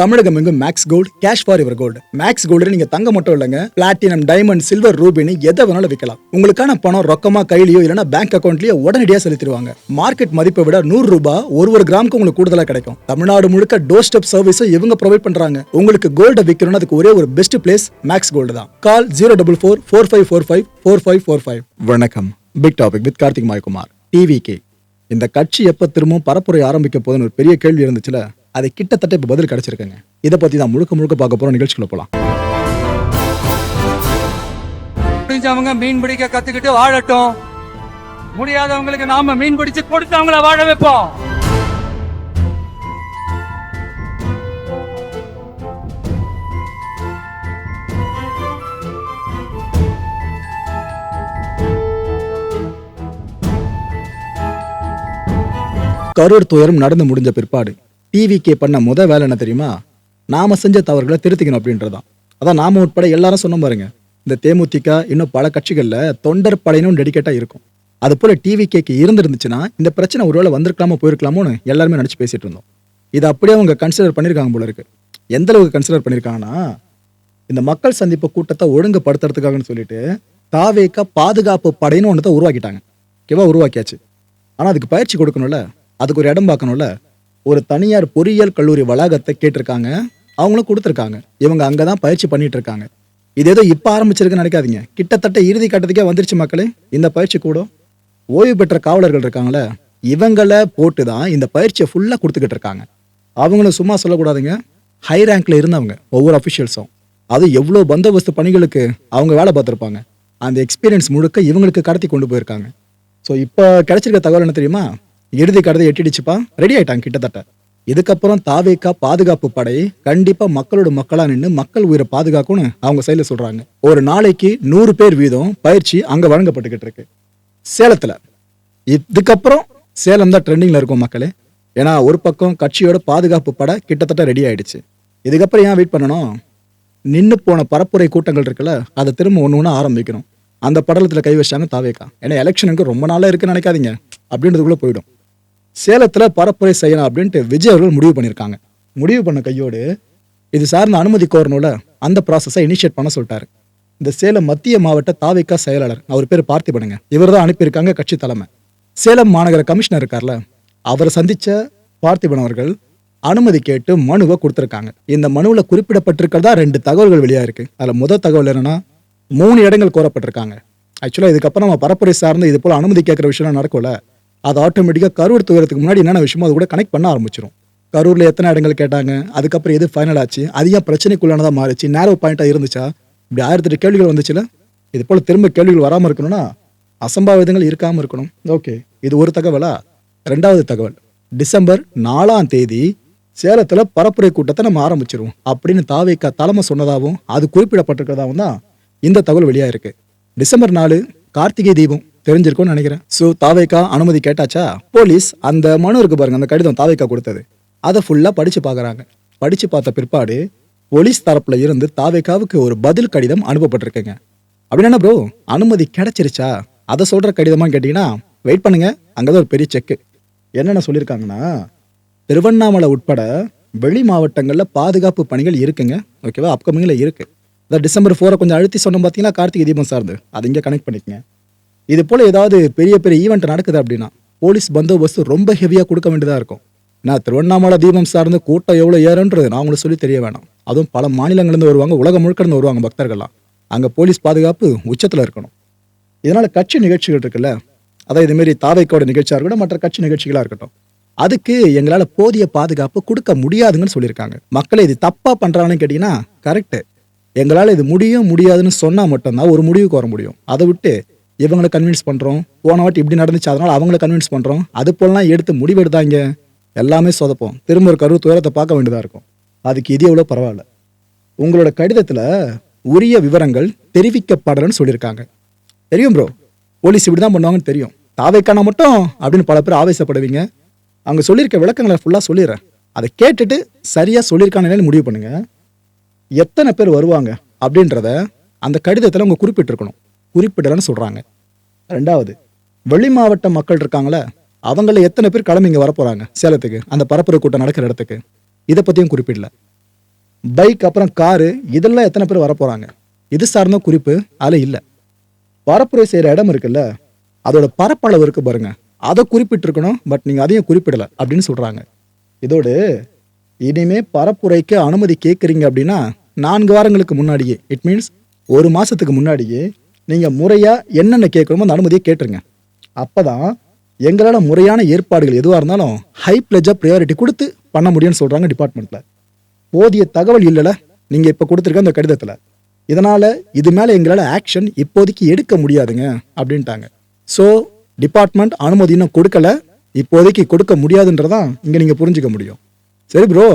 தமிழகம் எங்கும் Max Gold cash for your gold Max Gold நீங்க தங்க மட்டும் இல்லைங்க. பிளாட்டினம் டைமண்ட் சில்வர் ரூபினி எதை வேணாலும் விற்கலாம் உங்களுக்கான பணம் ரொக்கமா கையிலயோ இல்லைன்னா பேங்க் அக்கௌண்ட்லயோ உடனடியாக செலுத்திடுவாங்க. மார்க்கெட் மதிப்பை விட நூறு ரூபாய் ஒரு ஒரு கிராமுக்கு உங்களுக்கு கூடுதலா கிடைக்கும். தமிழ்நாடு முழுக்க டோர் ஸ்டெப் சர்வீஸும் இவங்க ப்ரொவைட் பண்றாங்க. உங்களுக்கு கோல்ட விற்கணும்னு அதுக்கு ஒரே ஒரு பெஸ்ட் பிளேஸ் மேக்ஸ் கோல்டு தான். Call zero double four four five four five four five four five வணக்கம். Big topic with Karthik Maikumar TV K இந்த கட்சி எப்ப திரும்பவும் பரப்புரை ஆரம்பிக்க போதுன்னு ஒரு பெரிய கேள்வி இருந்துச்சுல? அது கிட்டத்தட்ட இப்ப பதில் கிடைச்சிருக்குங்க. இதை பத்தி தான் முழுக்க முழுக்க பார்க்க போறோம் நிகழ்ச்சிக்குள்ள போலாம். முடிஞ்சவங்க மீன் பிடிக்க கத்துக்கிட்டு வாழட்டும். முடியாதவங்களுக்கு நாம மீன் பிடிச்சு கொடுத்து அவங்கள வாழ வைப்போம். கரூர் துயரம் நடந்து முடிஞ்ச பிற்பாடு. டிவிகே பண்ண முத வேலை என்ன தெரியுமா? நாம செஞ்ச தவறுகளை திருத்திக்கணும் அப்படின்றதான். அதான் நாம உட்பட எல்லாரும் சொன்ன பாருங்க. இந்த தேமுதிக இன்னும் பல கட்சிகளில் தொண்டர் படையினும் டெடிகேட்டா இருக்கும். அது போல டிவிகேக்கு இருந்துருந்துச்சுன்னா இந்த பிரச்சனை ஒருவேளை வந்திருக்கலாமோ போயிருக்கலாமோன்னு எல்லாருமே நினச்சி பேசிட்டு இருந்தோம். இதை அப்படியே அவங்க கன்சிடர் பண்ணியிருக்காங்க போல இருக்கு. எந்த அளவுக்கு கன்சிடர் பண்ணியிருக்காங்கன்னா இந்த மக்கள் சந்திப்பு கூட்டத்தை ஒழுங்குபடுத்துறதுக்காகன்னு சொல்லிட்டு தாவேக்கா பாதுகாப்பு படைன்னு ஒன்றத்தை உருவாக்கிட்டாங்க. ஓகேவா? உருவாக்கியாச்சு. ஆனால் அதுக்கு பயிற்சி கொடுக்கணும்ல? அதுக்கு ஒரு இடம் பார்க்கணும்ல? ஒரு தனியார் பொறியியல் கல்லூரி வளாகத்தை கேட்டிருக்காங்க. அவங்களும் கொடுத்துருக்காங்க. இவங்க அங்கே தான் பயிற்சி பண்ணிட்டு இருக்காங்க இது ஏதோ இப்போ ஆரம்பிச்சிருக்குன்னு நினைக்காதீங்க. கிட்டத்தட்ட இறுதி கட்டத்துக்கே வந்துருச்சு மக்களே. இந்த பயிற்சி கூட ஓய்வு பெற்ற காவலர்கள் இருக்காங்களே இவங்களை போட்டு தான் இந்த பயிற்சியை ஃபுல்லாக கொடுத்துக்கிட்டு இருக்காங்க அவங்களும் சும்மா சொல்லக்கூடாதுங்க. ஹை ரேங்க்ல இருந்தவங்க ஒவ்வொரு அஃபிஷியல்ஸும் அது எவ்வளோ பந்தோபஸ்து பணிகளுக்கு அவங்க வேலை பார்த்துருப்பாங்க. அந்த எக்ஸ்பீரியன்ஸ் முழுக்க இவங்களுக்கு கடத்தி கொண்டு போயிருக்காங்க. ஸோ இப்போ கிடைச்சிருக்க தகவல் என்ன தெரியுமா? இறுதி கடதை எட்டிடுச்சுப்பா. ரெடி ஆயிட்டாங்க கிட்டத்தட்ட. இதுக்கப்புறம் தாவேக்கா பாதுகாப்பு படை கண்டிப்பா மக்களோட மக்களா நின்று மக்கள் உயிரை பாதுகாக்கும்னு அவங்க சைடில் சொல்றாங்க. ஒரு நாளைக்கு நூறு பேர் வீதம் பயிற்சி அங்க வழங்கப்பட்டுக்கிட்டு இருக்கு. சேலத்துல. இதுக்கப்புறம் சேலம் தான் ட்ரெண்டிங்ல இருக்கும் மக்களே. ஏன்னா ஒரு பக்கம் கட்சியோட பாதுகாப்பு படை கிட்டத்தட்ட ரெடி ஆயிடுச்சு. இதுக்கப்புறம் ஏன் வெயிட் பண்ணணும்? நின்று போன பரப்புரை கூட்டங்கள் இருக்குல்ல அதை திரும்ப ஒன்று ஒன்று ஆரம்பிக்கணும். அந்த படலத்தில் கை வச்சாங்க தாவேக்கா. ஏன்னா எலெக்ஷனுக்கு ரொம்ப நாளாக இருக்குன்னு நினைக்காதீங்க. அப்படின்றதுக்குள்ளே போயிடும். சேலத்தில் பரப்புரை செய்யணும் அப்படின்ட்டு விஜய் அவர்கள் முடிவு பண்ணியிருக்காங்க. முடிவு பண்ண கையோடு இது சார்ந்த அனுமதி கோரணும்ல அந்த ப்ராசஸை இனிஷியேட் பண்ண சொல்லிட்டாரு. இந்த சேலம் மத்திய மாவட்ட தாவிக்கா செயலாளர் அவர் பேர் பார்த்திபனுங்க. இவர் தான் அனுப்பியிருக்காங்க கட்சி தலைமை. சேலம் மாநகர கமிஷனர் இருக்கார்ல அவரை சந்தித்த பார்த்திபன் அவர்கள் அனுமதி கேட்டு மனுவை கொடுத்துருக்காங்க. இந்த மனுவில் குறிப்பிடப்பட்டிருக்கிறதா ரெண்டு தகவல்கள் வெளியாக இருக்கு. அதில் முதல் தகவல் என்னென்னா மூணு இடங்கள் கோரப்பட்டிருக்காங்க. ஆக்சுவலாக இதுக்கப்புறம் நம்ம பரப்புரை சார்ந்து இது போல அனுமதி கேட்குற விஷயம்லாம் நடக்கும்ல அது ஆட்டோமேட்டிக்காக கரூர் துயரத்துக்கு முன்னாடி என்னென்ன விஷயமோ அது கூட கனெக்ட் பண்ண ஆரம்பிச்சிடும் கரூரில் எத்தனை இடங்கள் கேட்டாங்க? அதுக்கப்புறம் எது ஃபைனல் ஆச்சு? அது ஏன் பிரச்சனைக்குள்ளானதாக மாறிச்சு? நேரோ பாயிண்ட்டாக இருந்துச்சா? இப்படி ஆயிரத்தெட்டு கேள்விகள் வந்துச்சுல? இது போல் திரும்ப கேள்விகள் வராமல் இருக்கணும்னா அசம்பாவிதங்கள் இருக்காமல் இருக்கணும். ஓகே இது ஒரு தகவலா? ரெண்டாவது தகவல் டிசம்பர் நாலாம் தேதி சேலத்தில் பரப்புரை கூட்டத்தை நம்ம ஆரம்பிச்சிருவோம். அப்படின்னு தாவேக்கா தலைமை சொன்னதாகவும் அது குறிப்பிடப்பட்டிருக்கிறதாகவும் தான் இந்த தகவல் வெளியாக இருக்கு டிசம்பர் நாலு கார்த்திகை தீபம். தெரிஞ்சிருக்கும்னு நினைக்கிறேன். ஸோ தாவேக்கா அனுமதி கேட்டாச்சா? போலீஸ் அந்த மனு இருக்கு பாருங்க அந்த கடிதம் தாவேக்கா கொடுத்தது. அதை ஃபுல்லாக படிச்சு பார்க்குறாங்க. படிச்சு பார்த்த பிற்பாடு போலீஸ் தரப்புல இருந்து தாவேக்காவுக்கு ஒரு பதில் கடிதம் அனுப்பப்பட்டிருக்குங்க. அப்படின்னா ப்ரோ அனுமதி கிடைச்சிருச்சா? அதை சொல்ற கடிதமாக கேட்டிங்கன்னா வெயிட் பண்ணுங்க அங்கதான் ஒரு பெரிய செக்கு என்னென்ன சொல்லியிருக்காங்கன்னா திருவண்ணாமலை உட்பட வெளி மாவட்டங்களில் பாதுகாப்பு பணிகள் இருக்குங்க. ஓகேவா அப்கமிங்கில் இருக்கு. அதான் டிசம்பர் ஃபோரை கொஞ்சம் அழுத்தி சொன்னோம் பார்த்தீங்கன்னா கார்த்திகை தீபம் சார்ந்து. அது இங்கே கனெக்ட் பண்ணிக்கங்க. இது போல் ஏதாவது பெரிய பெரிய ஈவெண்ட் நடக்குது அப்படின்னா போலீஸ் பந்தோபஸ்து ரொம்ப ஹெவியாக கொடுக்க வேண்டியதாக இருக்கும். நான் திருவண்ணாமலை தீபம் சார்ந்து கூட்டம் எவ்வளோ ஏறுன்றது நான் உங்களுக்கு சொல்லி தெரிய வேணாம். அதுவும் பல மாநிலங்கள்லேருந்து வருவாங்க உலகம் முழுக்க இருந்து வருவாங்க பக்தர்கள்லாம். அங்கே போலீஸ் பாதுகாப்பு உச்சத்தில் இருக்கணும். இதனால் கட்சி நிகழ்ச்சிகள் இருக்குல்ல அதாவது இதுமாரி தாவைக்கோட நிகழ்ச்சியாக இருக்கட்டும் மற்ற கட்சி நிகழ்ச்சிகளாக இருக்கட்டும் அதுக்கு எங்களால் போதிய பாதுகாப்பு கொடுக்க முடியாதுங்கன்னு சொல்லியிருக்காங்க. மக்களை இது தப்பாக பண்ணுறாங்கன்னு கேட்டிங்கன்னா கரெக்டு எங்களால் இது முடியும் முடியாதுன்னு சொன்னால் மட்டும்தான் ஒரு முடிவுக்கு வர முடியும். அதை விட்டு இவங்களை கன்வின்ஸ் பண்ணுறோம் போன வாட்டி இப்படி நடந்துச்சு அதனால் அவங்கள கன்வின்ஸ் பண்ணுறோம் அது போலலாம் எடுத்து முடிவெடுத்தாங்க எல்லாமே சொதப்போம். திரும்ப ஒரு கரு துயரத்தை பார்க்க வேண்டியதாக இருக்கும். அதுக்கு இது எவ்வளோ பரவாயில்ல. உங்களோட கடிதத்தில் உரிய விவரங்கள் தெரிவிக்கப்படலன்னு சொல்லியிருக்காங்க. தெரியும் ப்ரோ போலீஸ் இப்படி தான் பண்ணுவாங்கன்னு தெரியும். தாவைக்கான மட்டும் அப்படின்னு பல பேர் ஆவேசப்படுவீங்க. அவங்க சொல்லியிருக்க விளக்கங்களை ஃபுல்லாக சொல்லிடுறேன். அதை கேட்டுட்டு சரியாக சொல்லியிருக்கானு முடிவு பண்ணுங்கள் எத்தனை பேர் வருவாங்க அப்படின்றத அந்த கடிதத்தில் அவங்க குறிப்பிட்டிருக்கணும். குறிப்பிடலன்னு சொல்கிறாங்க ரெண்டாவது வெளி மாவட்ட மக்கள் இருக்காங்களே அவங்கள எத்தனை பேர் கிளம்பி இங்கே வரப்போகிறாங்க சேலத்துக்கு அந்த பரப்புரை கூட்டம் நடக்கிற இடத்துக்கு? இதை பற்றியும் குறிப்பிடல. பைக் அப்புறம் காரு இதெல்லாம் எத்தனை பேர் வரப்போறாங்க? இது சார்ந்த குறிப்பு அதில் இல்லை. பரப்புரை செய்கிற இடம் இருக்குல்ல அதோட பரப்பளவு இருக்கு பாருங்க. அதை குறிப்பிட்டிருக்கணும் பட் நீங்கள் அதையும் குறிப்பிடலை அப்படின்னு சொல்கிறாங்க இதோடு இனிமே பரப்புரைக்கு அனுமதி கேட்குறீங்க அப்படின்னா நான்கு வாரங்களுக்கு முன்னாடியே இட் மீன்ஸ் ஒரு மாதத்துக்கு முன்னாடியே நீங்கள் முறையாக என்னென்ன கேட்கணுமோ அந்த அனுமதியை கேட்டுருங்க. அப்போ தான் எங்களால் முறையான ஏற்பாடுகள் எதுவாக இருந்தாலும் ஹை பிளஜாக ப்ரையாரிட்டி கொடுத்து பண்ண முடியும்னு சொல்கிறாங்க டிபார்ட்மெண்ட்டில் போதிய தகவல் இல்லைல்ல நீங்கள் இப்போ கொடுத்துருக்க அந்த கடிதத்தில். இதனால் இது மேலே எங்களால் ஆக்ஷன் இப்போதைக்கு எடுக்க முடியாதுங்க அப்படின்ட்டாங்க. ஸோ டிபார்ட்மெண்ட் அனுமதி இன்னும் கொடுக்கல இப்போதைக்கு கொடுக்க முடியாதுன்றதான் இங்கே நீங்கள் புரிஞ்சுக்க முடியும். சரி ப்ரோ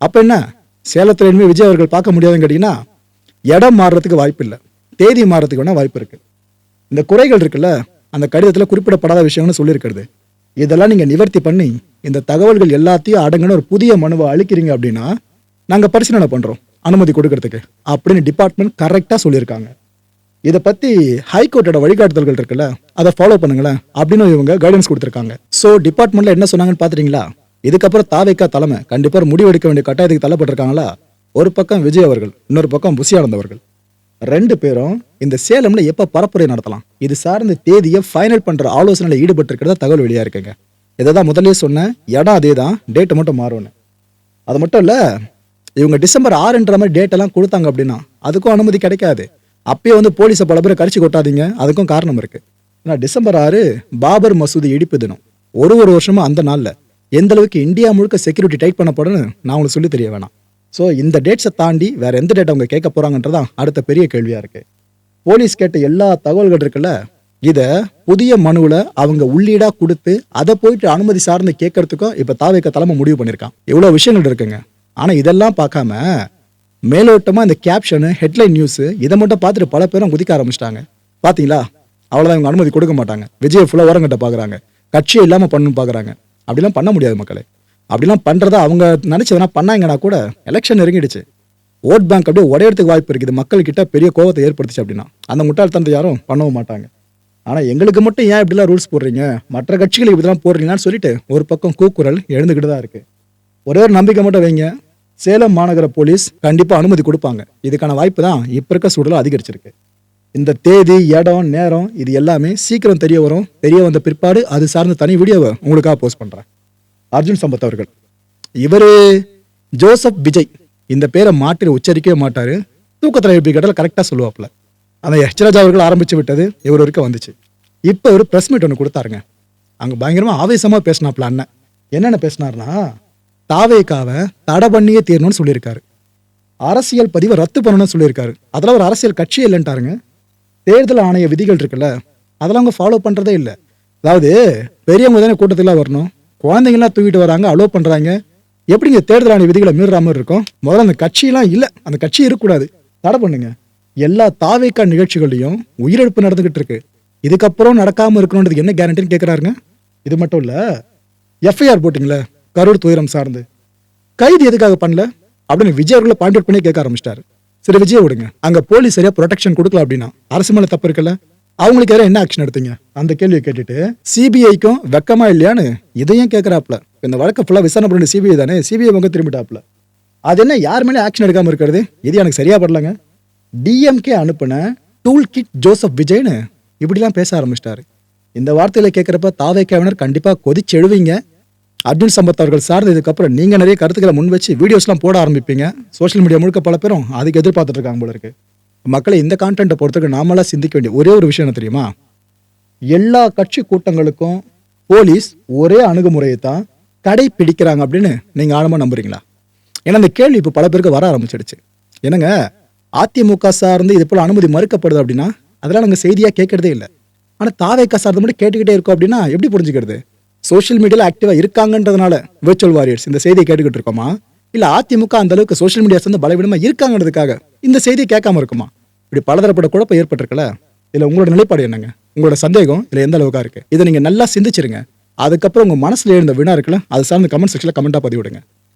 அப்போ என்ன? சேலத்தில் இனிமேல் விஜய் அவர்கள் பார்க்க முடியாதுன்னு கேட்டிங்கன்னா இடம் மாறுறதுக்கு வாய்ப்பு இல்லை தேதி மாறதுக்கு வேணால் வாய்ப்பு இருக்குது இந்த குறைகள் இருக்குல்ல அந்த கடிதத்தில் குறிப்பிடப்படாத விஷயம்னு சொல்லியிருக்கிறது. இதெல்லாம் நீங்கள் நிவர்த்தி பண்ணி இந்த தகவல்கள் எல்லாத்தையும் அடங்கின ஒரு புதிய மனுவை அளிக்கிறீங்க அப்படின்னா நாங்கள் பரிசீலனை பண்ணுறோம் அனுமதி கொடுக்கறதுக்கு அப்படின்னு டிபார்ட்மெண்ட் கரெக்டாக சொல்லியிருக்காங்க. இதை பற்றி ஹைகோர்ட்டோட வழிகாட்டுதல்கள் இருக்குல்ல அதை ஃபாலோ பண்ணுங்களேன் அப்படின்னு இவங்க கைடன்ஸ் கொடுத்துருக்காங்க. ஸோ டிபார்ட்மெண்ட்டில் என்ன சொன்னாங்கன்னு பார்த்துட்டீங்களா? இதுக்கப்புறம் தாவைக்கா தலைமை கண்டிப்பாக ஒரு வேண்டிய கட்டாயத்துக்கு தள்ளப்பட்டிருக்காங்களா? ஒரு பக்கம் விஜய் அவர்கள் இன்னொரு பக்கம் புசியானந்தவர்கள் ரெண்டு பேரும் இந்த சேலம்ல எப்ப பரப்புரை நடத்தலாம்? இது சார்ந்த தேதியை ஃபைனல் பண்ற ஆலோசனையில் ஈடுபட்டிருக்கிறதா தகவல் வெளியா இருக்குங்க. இதை தான் முதல்லயே சொன்னேன் இடம் அதே தான் டேட்டு மட்டும் மாறும்னு. அது மட்டும் இல்ல இவங்க டிசம்பர் ஆறுன்ற மாதிரி டேட் எல்லாம் கொடுத்தாங்க அப்படின்னா அதுக்கும் அனுமதி கிடைக்காது. அப்பயே வந்து போலீஸை பல பேரை கரிச்சு கொட்டாதீங்க அதுக்கும் காரணம் இருக்கு. ஏன்னா டிசம்பர் ஆறு பாபர் மசூதி இடிப்பு தினம். ஒரு ஒரு வருஷமும் அந்த நாளில். எந்த அளவுக்கு இந்தியா முழுக்க செக்யூரிட்டி டைட் பண்ணப்படணும்னு நான் உங்களுக்கு சொல்லி தெரிய வேணாம். ஸோ இந்த டேட்ஸை தாண்டி வேற எந்த டேட் அவங்க கேட்க போறாங்கன்றதான் அடுத்த பெரிய கேள்வியா இருக்கு. போலீஸ் கேட்ட எல்லா தகவல்கள் இருக்குல்ல இதை புதிய மனுவில் அவங்க உள்ளீடா கொடுத்து அதை போயிட்டு அனுமதி சார்ந்து கேட்கறதுக்கும் இப்போ தாவேக்க தலைமை முடிவு பண்ணியிருக்கான் இவ்வளோ விஷயங்கள் இருக்குங்க. ஆனால் இதெல்லாம் பார்க்காம மேலோட்டமாக இந்த கேப்ஷனு ஹெட்லைன் நியூஸு இதை மட்டும் பார்த்துட்டு பல பேரும் குதிக்க ஆரம்பிச்சிட்டாங்க. பார்த்தீங்களா அவ்வளோதான் இவங்க அனுமதி கொடுக்க மாட்டாங்க. விஜய் ஃபுல்லாக ஓரங்கட்ட பார்க்குறாங்க கட்சியை இல்லாமல் பண்ணணும் பார்க்குறாங்க அப்படிலாம் பண்ண முடியாது மக்களே. அப்படிலாம் பண்ணுறதா அவங்க நினச்சதுனா பண்ணாங்கன்னா கூட. எலெக்ஷன் நெருங்கிடுச்சு. ஓட் பேங்க் அப்படியே உடையறதுக்கு வாய்ப்பு இருக்குது. மக்கள்கிட்ட பெரிய கோவத்தை ஏற்படுத்துச்சு அப்படின்னா. அந்த முட்டாள்தனத்தை யாரும் பண்ணவும் மாட்டாங்க. ஆனால் எங்களுக்கு மட்டும் ஏன் இப்படிலாம் ரூல்ஸ் போடுறீங்க? மற்ற கட்சிகளுக்கு இப்படிலாம் போடுறீங்களான்னு சொல்லிட்டு ஒரு பக்கம் கூக்குரல் எழுந்துக்கிட்டு தான் இருக்குது ஒரே ஒரு நம்பிக்கை மட்டும் வைங்க. சேலம் மாநகர போலீஸ் கண்டிப்பாக அனுமதி கொடுப்பாங்க. இதுக்கான வாய்ப்பு தான் இப்போ இருக்க சூழலும் அதிகரிச்சிருக்கு. இந்த தேதி இடம் நேரம் இது எல்லாமே சீக்கிரம் தெரிய வரும். தெரிய வந்த பிற்பாடு அது சார்ந்த தனி வீடியோவை உங்களுக்காக போஸ்ட் பண்ணுறேன் அர்ஜுன் சம்பத் அவர்கள். இவர் ஜோசப் விஜய் இந்த பேரை மாற்றி உச்சரிக்கவே மாட்டார். தூக்கத்தில் எழுப்பி கேட்டால் கரெக்டாக சொல்லுவாப்புல. அந்த யஷ்ராஜ் அவர்கள் ஆரம்பித்து விட்டது இவர் வரைக்கும் வந்துச்சு. இப்போ ஒரு ப்ரெஸ் மீட் ஒன்று கொடுத்தாருங்க. அங்கே பயங்கரமாக ஆவேசமாக பேசினாப்புல அண்ணன். என்னென்ன பேசினார்னா தாவேக்காவை தடை பண்ணியே தீரணும்னு சொல்லியிருக்காரு. அரசியல் பதிவை ரத்து பண்ணணும்னு சொல்லியிருக்காரு. அதெல்லாம் ஒரு அரசியல் கட்சியே இல்லைன்ட்டாருங்க. தேர்தல் ஆணைய விதிகள் இருக்குல்ல அதெல்லாம் அவங்க ஃபாலோ பண்ணுறதே இல்லை. அதாவது பெரியவங்க தானே கூட்டத்தில் வரணும். குழந்தைங்களாம் தூக்கிட்டு வராங்க அலோவ் பண்ணுறாங்க எப்படிங்க தேர்தல் ஆணைய விதிகளை மீறுற மாதிரி இருக்கும்? முதல்ல அந்த கட்சியெல்லாம் இல்லை. அந்த கட்சி இருக்கக்கூடாது. தடை பண்ணுங்க. எல்லா தாவேக்கா நிகழ்ச்சிகள்லையும் உயிரிழப்பு நடந்துகிட்டு இருக்கு. இதுக்கப்புறம் நடக்காமல் இருக்கணுன்றதுக்கு என்ன கேரண்டின்னு கேட்குறாருங்க இது மட்டும் இல்லை எஃப்ஐஆர் போட்டிங்களே கரூர் துயரம் சார்ந்து. கைது எதுக்காக பண்ணல? அப்படின்னு விஜய் அவர்களை பாயிண்ட் அவுட் பண்ணி கேட்க ஆரம்பிச்சிட்டாரு. சரி விஜய் விடுங்க. அங்கே போலீஸ் சரியாக ப்ரொடெக்ஷன் கொடுக்கல அப்படின்னா அரசு மேலே தப்பு இருக்குல்ல? அவங்களுக்கு யாரும் என்ன ஆக்ஷன் எடுத்தீங்க? அந்த கேள்வியை கேட்டுட்டு சிபிஐக்கும் வெக்கமா இல்லையான்னு இதையும் கேட்கறாப்ல இந்த வழக்கு ஃபுல்லாக விசாரணை பண்ணி சிபிஐ தானே? சிபிஐ பக்கம் திரும்பிட்டாப்ல அது என்ன யார் மேலே ஆக்ஷன் எடுக்காம இருக்கிறது? இது எனக்கு சரியா படலங்க. டிஎம்கே அனுப்பின டூல் கிட் ஜோசப் விஜய்னு இப்படிலாம் பேச ஆரம்பிச்சிட்டாரு. இந்த வார்த்தையில கேட்குறப்ப தாவேக்காவினர் கண்டிப்பாக கொதிச்சு எழுவீங்க. அர்ஜுன் சம்பத் அவர்கள் சார்ந்து இதுக்கப்புறம் நீங்கள் நிறைய கருத்துக்களை முன் வச்சு வீடியோஸ்லாம் போட ஆரம்பிப்பீங்க. சோஷியல் மீடியா முழுக்க பல பேரும் அதுக்கு எதிர்பார்த்துட்டு இருக்காங்க போல இருக்கு. மக்களை இந்த கான்டென்ட்டை பொறுத்தவரைக்கும் நாமளாக சிந்திக்க வேண்டிய ஒரே ஒரு விஷயம் என்ன தெரியுமா? எல்லா கட்சி கூட்டங்களுக்கும் போலீஸ் ஒரே அணுகுமுறையை தான் கடைப்பிடிக்கிறாங்க அப்படின்னு நீங்கள் ஆழமாக நம்புறீங்களா? ஏன்னா அந்த கேள்வி இப்போ பல பேருக்கு வர ஆரம்பிச்சிடுச்சு. என்னங்க அதிமுக சார்ந்து இது போல் அனுமதி மறுக்கப்படுது அப்படின்னா அதெல்லாம் நாங்கள் செய்தியாக கேட்கறதே இல்லை. ஆனால் தாவேக்கா சார்ந்து மட்டும் கேட்டுக்கிட்டே இருக்கோம் அப்படின்னா எப்படி புரிஞ்சுக்கிறது? சோஷியல் மீடியாவில் ஆக்டிவாக இருக்காங்கன்றதுனால விர்ச்சுவல் வாரியர்ஸ் இந்த செய்தியை கேட்டுக்கிட்டு இருக்கோமா? இல்லை அதிமுக அந்த அளவுக்கு சோஷியல் மீடியா வந்து பலவீனமா இருக்காங்கிறதுக்காக இந்த செய்தியை கேட்காம இருக்குமா? இப்படி பலதரப்பட்ட குழப்பம் ஏற்பட்டிருக்குல்ல? இதில் உங்களோட நிலைப்பாடு என்னங்க? உங்களோட சந்தேகம் இதில் எந்த அளவுக்கா இருக்கு? இதை நீங்கள் நல்லா சிந்திச்சிருங்க. அதுக்கப்புறம் உங்கள் மனசில் இருந்த வினா இருக்குல்ல அது சார்ந்த கமெண்ட் செக்ஷன்ல கமெண்ட்டாக பதிவிடுங்க.